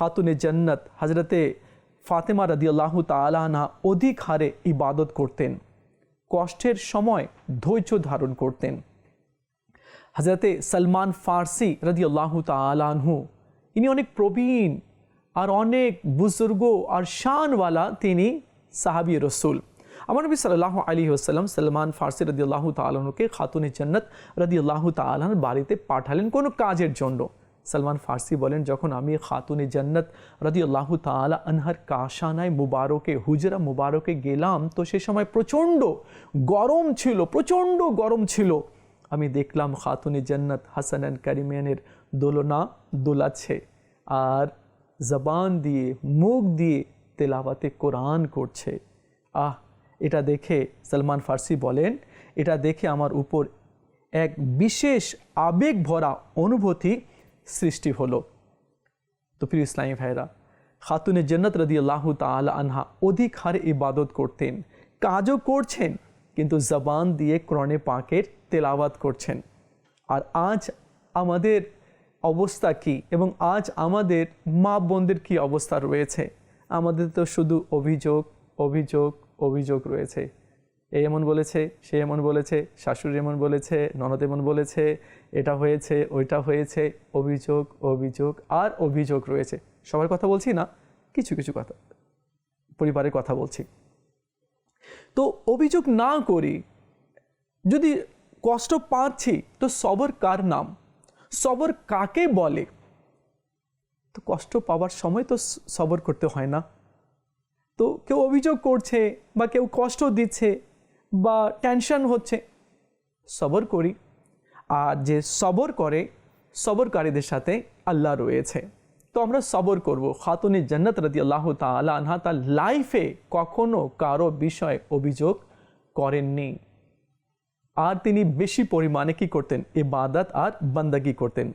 খাতুনে জন্নত হজরতে ফাতেমা রদিয়াল্লাহু তালানা অধিক হারে ইবাদত করতেন, কষ্টের সময় ধৈর্য ধারণ করতেন। হজরতে সলমান ফার্সি রদিয়াল্লাহু তালানহু ইনি অনেক প্রবীণ আর অনেক বুজুর্গ আর শানওয়ালা তিনি সাহাবি রসুল। আমার নবী সাল্লাহ আলী আসাল্লাম সলমান ফার্সি রদিয়াল্লাহু তালাহকে খাতুনে জন্নত রদিয়াল্লাহু তালাহর বাড়িতে পাঠালেন কোনো কাজের জন্য। সলমান ফার্সি বলেন, যখন আমি খাতুনে জন্নত রদিয়াল্লাহ তালা আনহার কাশানায় মুবারকে, হুজরা মুবারকে গেলাম, তো সে সময় প্রচণ্ড গরম ছিল, প্রচণ্ড গরম ছিল। আমি দেখলাম খাতুনে জন্নত অ্যান্ড কারিমিয়ানের দোলনা দোলাচ্ছে আর জবান দিয়ে, মুখ দিয়ে তেলাওয়াতে কোরআন করছে। আহ, এটা দেখে সলমান ফার্সি বলেন, এটা দেখে আমার উপর এক বিশেষ আবেগ ভরা অনুভূতি সৃষ্টি হলো। তো প্রিয় ইসলামী ভাইরা খাতুনে জন্নত রদি আল্লাহ তালা আনহা অধিক হারে ইবাদত করতেন, কাজও করছেন, কিন্তু জবান দিয়ে ক্রণে পাকের তেলাওয়াত করছেন। আর আজ আমাদের অবস্থা কি এবং আজ আমাদের মা বোনদের কী অবস্থা রয়েছে? আমাদের তো শুধু অভিযোগ অভিযোগ অভিযোগ রয়েছে। এ এমন বলেছে, সে এমন বলেছে, শাশুড়ি এমন বলেছে, ননদ এমন বলেছে, এটা হয়েছে, ওইটা হয়েছে, অভিযোগ অভিযোগ আর অভিযোগ রয়েছে। সবার কথা বলছি না? কিছু কিছু কথা, পরিবারের কথা বলছি। তো অভিযোগ না করি, যদি কষ্ট পাচ্ছি, তো সবর কার নাম? সবর কাকে বলে? তো কষ্ট পাওয়ার সময় তো সবর করতে হয় না। তো কেউ অভিযোগ করছে বা কেউ কষ্ট দিচ্ছে বা টেনশন হচ্ছে। সবর করি। আর যে সবর করে, সবরকারীদের সাথে আল্লাহ রয়েছে। তো আমরা সবর করব। খাতুনি জন্নত রদি আল্লাহ তালা আনহা তার লাইফে কখনো কারও বিষয়ে অভিযোগ করেননি। আর তিনি বেশি পরিমাণে কি করতেন? ইবাদত আর বান্দাগি করতেন।